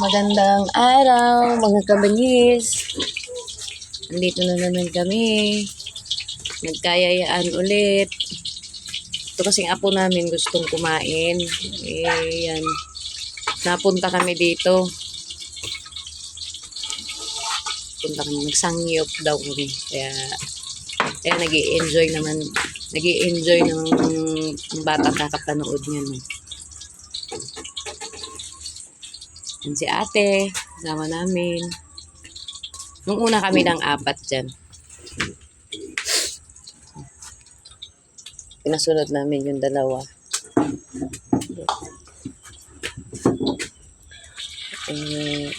Magandang araw, mga kabanyis. Andito na naman kami. Nagkayayaan ulit. Ito kasing apo namin gustong kumain. Eh. Napunta kami dito. Punta kami, nagsangyop daw kami. Kaya, kaya nag enjoy naman. nag enjoy ng, ng batang kakapanood niya. No? Yan si ate, kasama namin. Nung una kami ng apat dyan. Pinasunod namin yung dalawa. Eh,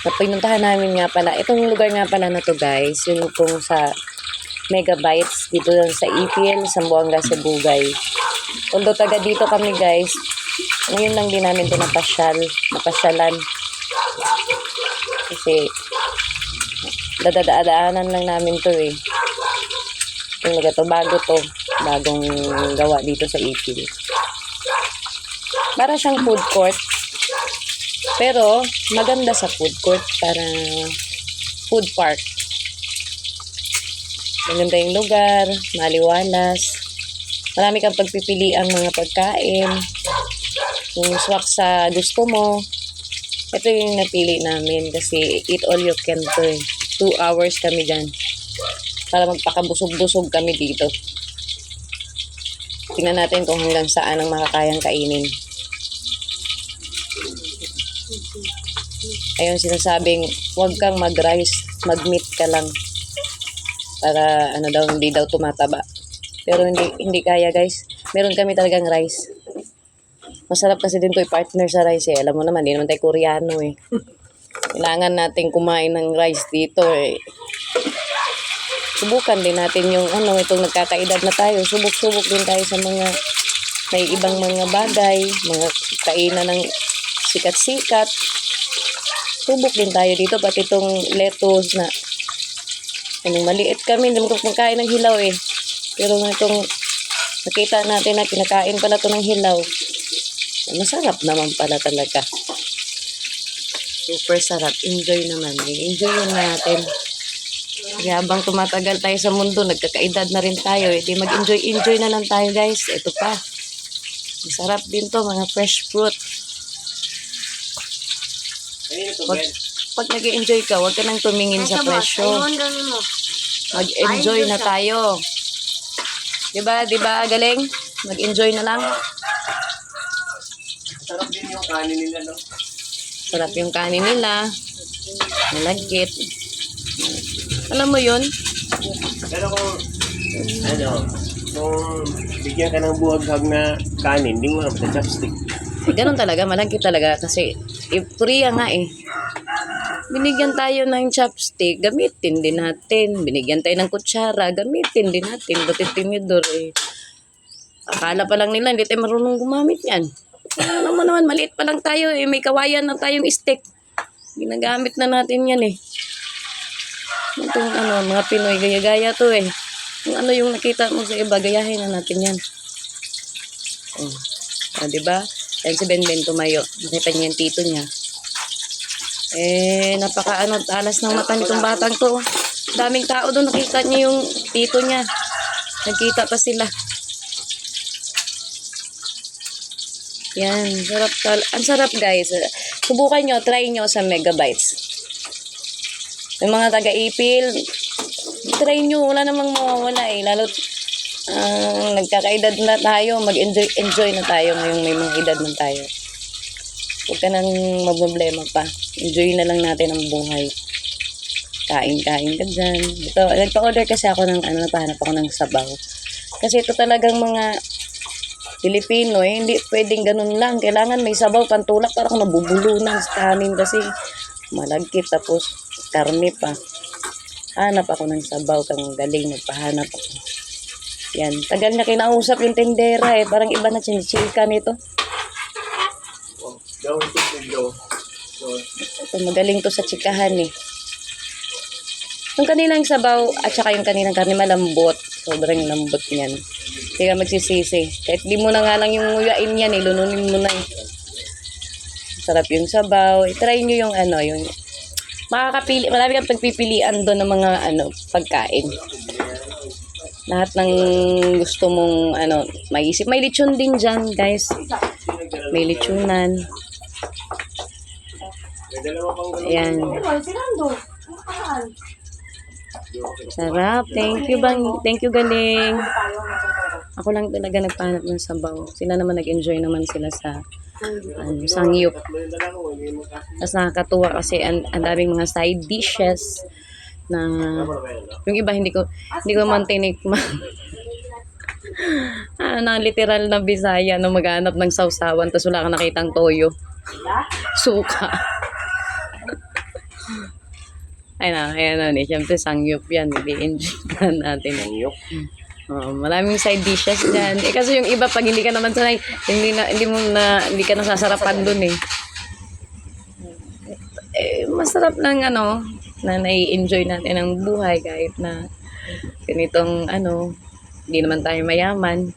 Pinuntahan namin nga pala, itong lugar nga pala na to guys, yung pong sa Megabytes dito lang sa EPL, Sambuanga, Sebugay. Although taga dito kami guys, ngayon lang din namin ito napasyal, napasyalan. Kasi, dadadaanan lang namin to eh. Lugar to, bago to. Bagong gawa dito sa EPL. Para siyang food court. Pero, maganda sa food court para food park. Maganda yung lugar, maliwalas. Marami kang pagpipili ang mga pagkain. Kung swak sa gusto mo. Ito yung napili namin kasi eat all you can to eh. Two hours kami dyan. Para magpakabusog-busog kami dito. Tingnan natin kung hanggang saan ang makakayang kainin. Ayun sinasabing, huwag kang mag-rice, mag-meat ka lang. Para ano daw, hindi daw tumataba. Pero hindi hindi kaya guys. Meron kami talagang rice. Masarap kasi din to i-partner sa rice eh. Alam mo naman, hindi naman tayo Koreano eh. Kailangan natin kumain ng rice dito eh. Subukan din natin yung ano, itong nagkakaedad na tayo. Subok-subok din tayo sa mga may ibang mga bagay, mga kainan ng sikat-sikat. Subok din tayo dito, pati itong lettuce na anong maliit kami, hindi mo kumakain ng hilaw eh. Pero itong nakita natin na kinakain pala to ng hilaw. Masarap naman pala talaga. Super sarap. Enjoy naman. Enjoy yun natin. Kaya habang tumatagal tayo sa mundo, nagkakaedad na rin tayo. Eh, di mag-enjoy-enjoy na lang tayo guys. Ito pa. Masarap din to, mga fresh fruit. Pag, pag nag enjoy ka, huwag ka nang tumingin sa presyo. Mag-enjoy na tayo. Diba, diba, galing? Mag-enjoy na lang. Sarap din yung kanin nila, no? Sarap yung kanin nila. Malagkit. Alam mo yun? Pero kung, ano, kung bigyan ka ng buhaghag na kanin, hindi mo naman sa chopstick. Eh, ganun talaga, malagkit talaga. Kasi, eh, Korea nga eh. Binigyan tayo ng chopstick, gamitin din natin. Binigyan tayo ng kutsara, gamitin din natin. Buti tinidor eh. Akala pa lang nila, hindi tayo marunong gumamit yan. Alam mo naman, maliit pa lang tayo eh. May kawayan na tayong stick. Ginagamit na natin yan eh. Itong ano, mga Pinoy, gaya-gaya to eh. Kung ano yung nakita mo sa iba, gayahin na natin yan. Oh. Ah, di ba? Yan si Benben tumayo. Nakita niya yung tito niya. Eh, napaka ano, talas ng mata nitong batang to. Daming tao doon, nakita niya yung tito niya. Nagkita pa sila. Yan, sarap tal. Ang sarap guys. Subukan nyo, try nyo sa megabytes. Yung mga taga-ipil, try nyo, wala namang mawawala eh. Lalo, ang nagkakaedad na tayo, mag-enjoy enjoy na tayo ngayong may mga edad na tayo. Huwag ka nang mablema pa. Enjoy na lang natin ang buhay. Kain-kain ka dyan. Ito, nagpa-order kasi ako ng, ano, napahanap ako ng sabaw. Kasi ito talagang mga Pilipino, eh, hindi pwedeng ganun lang. Kailangan may sabaw, pantulak, parang nabubulunan sa kanin kasi malagkit, tapos karne pa. Hanap ako ng sabaw, kang galing, nagpahanap ako. Yan, tagal na kinausap yung tendera eh, parang iba na chinichika nito. Ito, magaling to sa chikahan eh. Yung kanilang sabaw at saka yung kanilang karne malambot. Sobrang lambot niyan. Hindi ka magsisisi. Kahit di mo na nga lang yung nguyain yan, ilununin mo na eh. masarap yung sabaw. I-try nyo yung ano, yung makakapili, marami kang pagpipilian doon ng mga ano, pagkain. Lahat ng gusto mong ano, maisip. May lechon din dyan, guys. May lechonan. Ayan. Sarap. Thank you, bang. Thank you, galing. Ako lang talaga nagpahanap ng sabaw. Sila naman nag-enjoy naman sila sa ano, sangyup. Hindi. Tapos nakakatuwa kasi ang, ang daming mga side dishes na yung iba hindi ko hindi ko man tinikman. ah, na literal na Bisaya na maghanap ng sausawan tapos wala kang nakitang toyo. Suka. Ay na, ayan na ni. Siyempre, sangyup yan. I-enjoy na natin. Nangyok. Oh, maraming side dishes dyan. Eh, kasi yung iba, pag hindi ka naman sanay, hindi, na, hindi mo na, hindi ka nasasarapan dun eh. Eh, masarap lang ano, na nai-enjoy natin ang buhay kahit na ganitong ano, hindi naman tayo mayaman.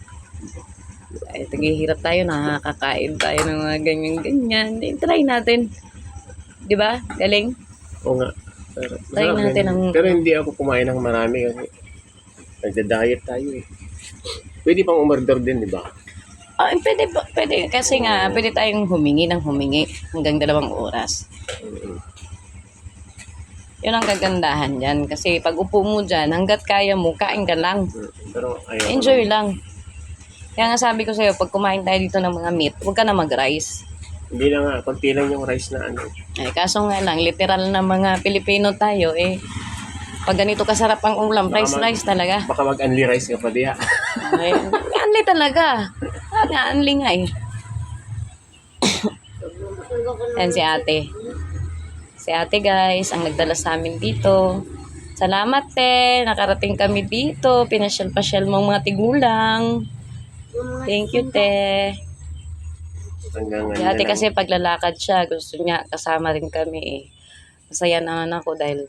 Eh, naghihirap tayo, nakakakain tayo ng mga ganyan-ganyan. Eh, try natin. Di ba? Galing? Oo nga. Pero, Try natin ang- Pero hindi ako kumain ng marami kasi nagda-diet tayo eh. Pwede pang umorder din, di ba? Ah, pwede, ba- pwede. Kasi nga, pwede tayong humingi ng humingi hanggang dalawang oras. Yun ang kagandahan dyan. Kasi pag upo mo dyan, hanggat kaya mo, kain ka lang. Pero ayaw. Enjoy lang. Kaya nga sabi ko sa'yo, pag kumain tayo dito ng mga meat, huwag ka na mag-rice. Hindi na nga, konti lang yung rice na ano. Eh, kaso nga lang, literal na mga Pilipino tayo, eh, pag ganito kasarap ang ulam, rice, rice talaga. Baka mag-unli rice ka pa diya. Ay, anli talaga. Nga, anli nga eh. Yan si ate. Si ate guys, ang nagdala sa amin dito. Salamat te, nakarating kami dito. Pinasyal-pasyal mong mga tigulang. Thank you te. Hanggang ano Si ate kasi paglalakad siya, gusto niya kasama rin kami eh. Masaya naman ako dahil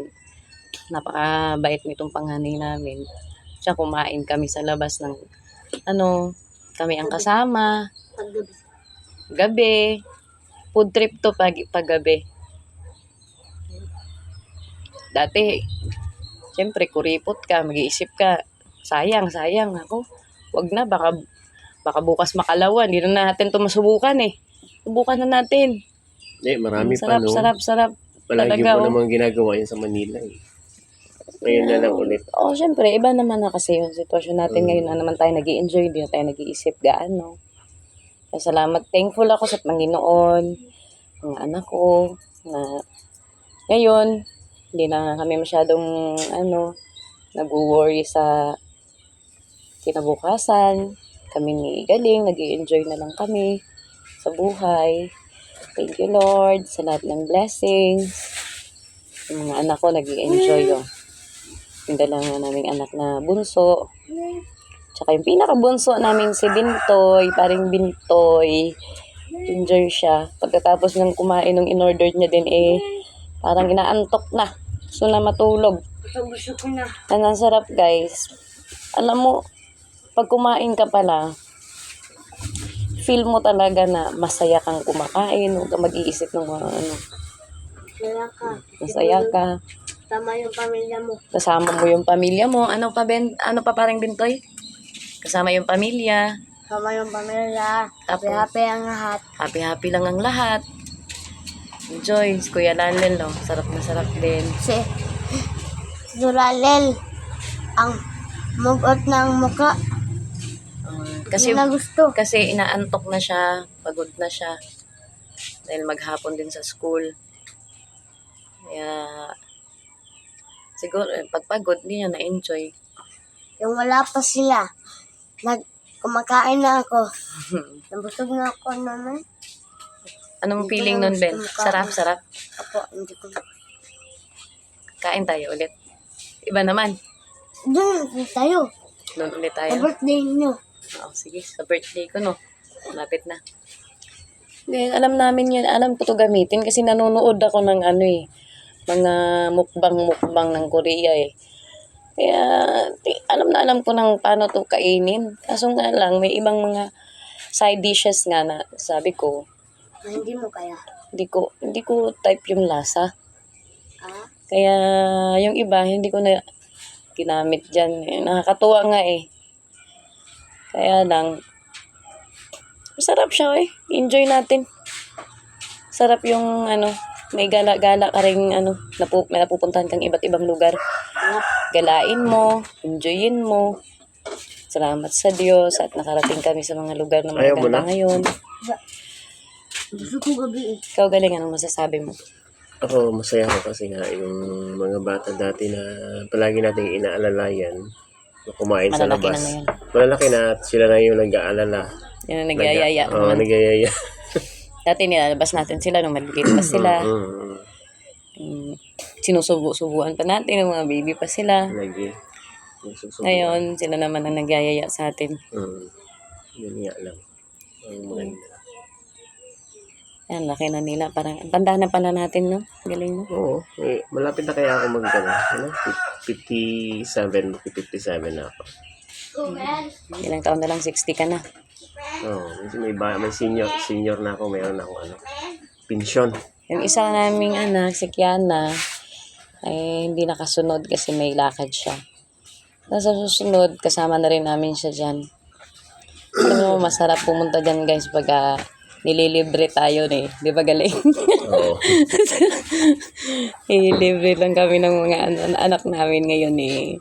napakabait nitong panganay namin. Siya kumain kami sa labas ng ano, kami ang kasama. Gabi. Food trip to pag paggabi. Dati, siyempre, kuripot ka, mag-iisip ka, sayang, sayang ako. Wag na, baka, baka bukas makalawa, hindi na natin to masubukan eh. Subukan na natin. Eh, marami pa sarap, no. sarap, sarap. Palagi talaga, ko oh. namang ginagawa yun sa Manila eh. Ngayon na lang ulit. Oh, syempre, iba naman na kasi yung sitwasyon natin ngayon na naman tayo nag enjoy hindi na tayo nag-iisip gaano. Kaya salamat, thankful ako sa Panginoon, mga anak ko, na ngayon, hindi na kami masyadong, ano, nag-worry sa kinabukasan. Kami ni Galing, nag enjoy na lang kami sa buhay. Thank you, Lord, sa lahat ng blessings. Yung mga anak ko, nag enjoy oh. Yung dalawa naming anak na bunso. Tsaka yung pinakabunso namin si Bintoy, paring Bintoy. Enjoy siya. Pagkatapos ng kumain ng in-order niya din eh, parang inaantok na. Gusto na matulog. Ang ang sarap guys. Alam mo, pag kumain ka pala, feel mo talaga na masaya kang kumakain, huwag ka mag-iisip ng mga ano, Kaya ka. masaya ka. Tama yung pamilya mo. Kasama mo yung pamilya mo. Ano pa, ben, ano pa parang Bintoy? Kasama yung pamilya. Tama yung pamilya. Happy-happy ang lahat. Happy-happy lang ang lahat. Enjoy. Si Kuya Lalel, no? Sarap na sarap din. Si Zulalel ang mugot ng muka. Kasi, Kasi na gusto. kasi inaantok na siya. Pagod na siya. Dahil maghapon din sa school. Kaya, siguro, eh, pag pagod, hindi niya na-enjoy. Yung wala pa sila. Nag kumakain na ako. Nabusog na ako naman. Anong Hindi feeling nun, Ben? Sarap, sarap. Ako, hindi ko. Kain tayo ulit. Iba naman. Doon tayo. Doon ulit Sa tayo. birthday niyo. Oo, sige. Sa birthday ko, no? Malapit na. Hindi, alam namin yan. Alam ko to gamitin kasi nanonood ako ng ano eh. Mga mukbang-mukbang ng Korea eh. Kaya, alam na alam ko ng paano to kainin. Kaso nga lang, may ibang mga side dishes nga na sabi ko, Na hindi mo kaya. Hindi ko, hindi ko type yung lasa. Ah, Kaya yung iba, hindi ko na ginamit dyan. Eh, Nakakatuwa nga eh. Kaya lang, masarap siya eh. Enjoy natin. Sarap yung ano, may gala-gala ka rin ano, napu may napupuntahan kang iba't ibang lugar. Galain mo, enjoyin mo. Salamat sa Diyos at nakarating kami sa mga lugar na Ayaw mo maganda na? ngayon. gusto ko gabi eh. Ikaw galing, anong masasabi mo? Ako, masaya ako kasi nga yung mga bata dati na palagi nating inaalalayan na kumain sa Malalaki labas. na ngayon. Malalaki na at sila na yung nag-aalala. Yan ang nagyayaya. Oo, naman. nagyayaya. Dati nilalabas natin sila nung maliliit pa sila. Mm, sinusubo-subuan pa natin, ng mga baby pa sila. nag nagsusubo. Ngayon, sila naman ang nagyayaya sa atin. Mm, yun nga lang. Ang maganda. Yan, laki na nila. Parang, ang tanda na pala natin, no? Galing, no? Oo. Eh, malapit na kaya ako mag ano, ano, 57, 57 na ako. Ilang taon na lang, 60 ka na. Oo. kasi may, ba, may senior, senior na ako, mayroon ako ano, pensyon. Yung isa naming anak, si Kiana, ay hindi nakasunod kasi may lakad siya. Tapos sa susunod, kasama na rin namin siya dyan. Mo, masarap pumunta dyan guys pag ah, nililibre tayo eh. Di ba galing? Oo. Nililibre lang kami ng mga an- anak namin ngayon eh.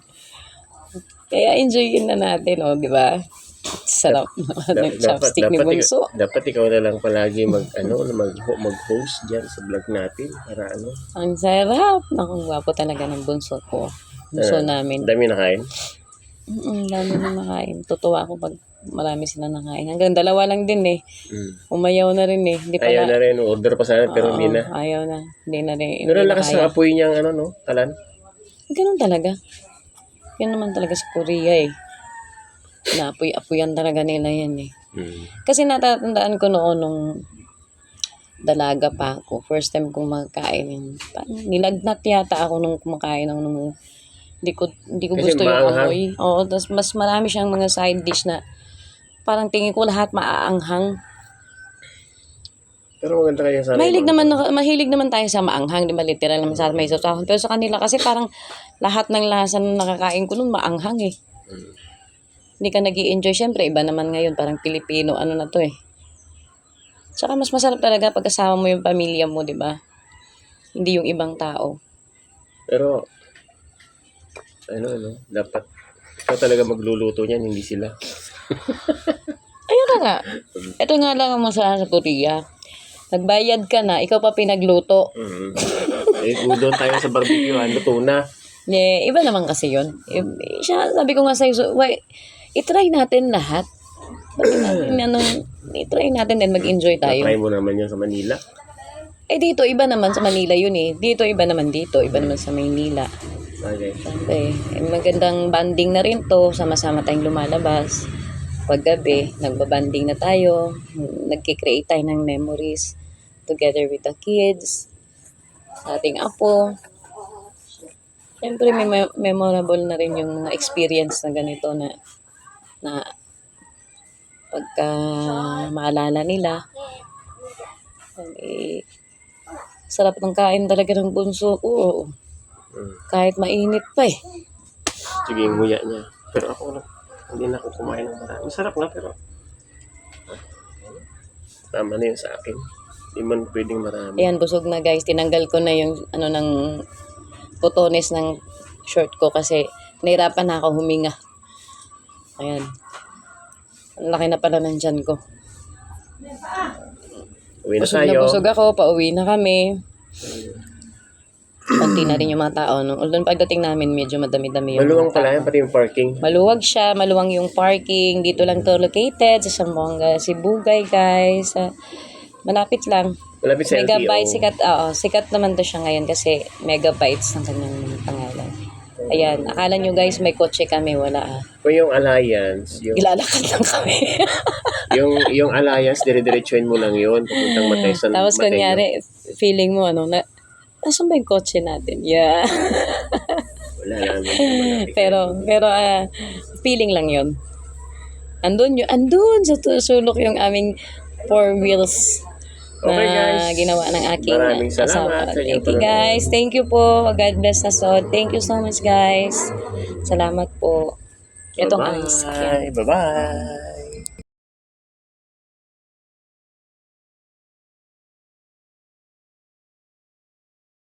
Kaya enjoyin na natin, oh, di ba? Sarap naman ng chopstick ni dapat, Bunso. ikaw, dapat ikaw na lang palagi mag, ano, mag, mag-host dyan sa vlog natin. Para ano, Ang sarap. Naku, gwapo talaga ng bunso ko. Bunso Eh, namin. dami na kain. Mm, dami na nakain. Tutuwa ako pag marami sila nakain. Hanggang dalawa lang din eh. Mm. Umayaw na rin eh. Hindi Ayaw pala. na rin, order pa sana pero hindi na. Ayaw na. Hindi na rin. Pero hindi na lakas ng apoy niyang ano, no? Talan. Ganun talaga. Yan naman talaga sa Korea eh. Naapoy-apoyan talaga nila yan eh. Mm. Kasi natatandaan ko noon nung dalaga pa ako. First time kong magkain. parang Nilagnat yata ako nung kumakain ng nung hindi ko hindi ko Kasi gusto yung maanghang. amoy. Oo, tapos mas marami siyang mga side dish na parang tingin ko lahat maaanghang. Pero maganda kaya sana. Mahilig naman na- mahilig naman tayo sa maanghang, di ba? Literal naman sa may sasahon. Pero sa kanila kasi parang lahat ng lasa na nakakain ko nun maanghang eh. Mm. Hindi ka nag enjoy Siyempre, iba naman ngayon. Parang Pilipino, ano na to eh. Tsaka mas masarap talaga pag kasama mo yung pamilya mo, di ba? Hindi yung ibang tao. Pero, ano, ano, dapat, ikaw talaga magluluto niyan, hindi sila. Ayun na nga. Ito nga lang ang masarap sa Korea. Nagbayad ka na, ikaw pa pinagluto. Mm. eh, kung doon tayo sa barbecue, ano, tuna. Eh, iba naman kasi yun. Eh, siya, sabi ko nga sa'yo, so, why, itry natin lahat. Bakit natin, itry natin din mag-enjoy tayo. Try mo naman yan sa Manila. Eh, dito, iba naman sa Manila yun eh. Dito, iba naman dito. Iba naman sa Maynila. Okay. Siyempre, eh, magandang banding na rin to. Sama-sama tayong lumalabas. Paggabi, nagbabanding na tayo. Nagkikreate tayo ng memories together with the kids. Sa ating apo. Siyempre, may me- memorable na rin yung mga experience na ganito na na pagka maalala nila. Eh, sarap ng kain talaga ng bunso ko. Mm. Kahit mainit pa eh. Sige, yung nguya niya. Pero ako lang, hindi na ako kumain ng marami. Masarap nga, pero tama na yun sa akin. Hindi man pwedeng marami. Ayan, busog na guys. Tinanggal ko na yung ano ng putones ng short ko kasi nahirapan na ako huminga. Ayan. Ang laki na pala ng tiyan ko. Uwi na Busog na tayo. busog ako. Pauwi na kami. Konti na rin yung mga tao. No? Although pagdating namin, medyo madami-dami yung Maluwang mga tao. pala yan, pati yung parking. Maluwag siya, maluwang yung parking. Dito lang to located sa Zamboanga, Sibugay, guys. Ah, malapit lang. Malapit sa LTO. sikat, oo, sikat naman to siya ngayon kasi megabytes ang kanyang pangalan. Ayan, akala nyo guys may kotse kami, wala ah. Kung yung Alliance, yung, Ilalakad lang kami. yung, yung Alliance, dire-diretsuin mo lang yun. Papuntang Matay. San, Tapos Matay kunyari, feeling mo ano, na, nasan ba yung kotse natin? Yeah. Wala lang. Pero, pero ah, feeling lang yon Andun yun, andun sa tu- sulok yung aming four wheels Okay, guys. ginawa ng aking Maraming asawa. salamat sa Thank inyong you panonood. guys. Thank you po. God bless us all. Thank you so much guys. Salamat po. Itong ang Bye-bye. Bye-bye.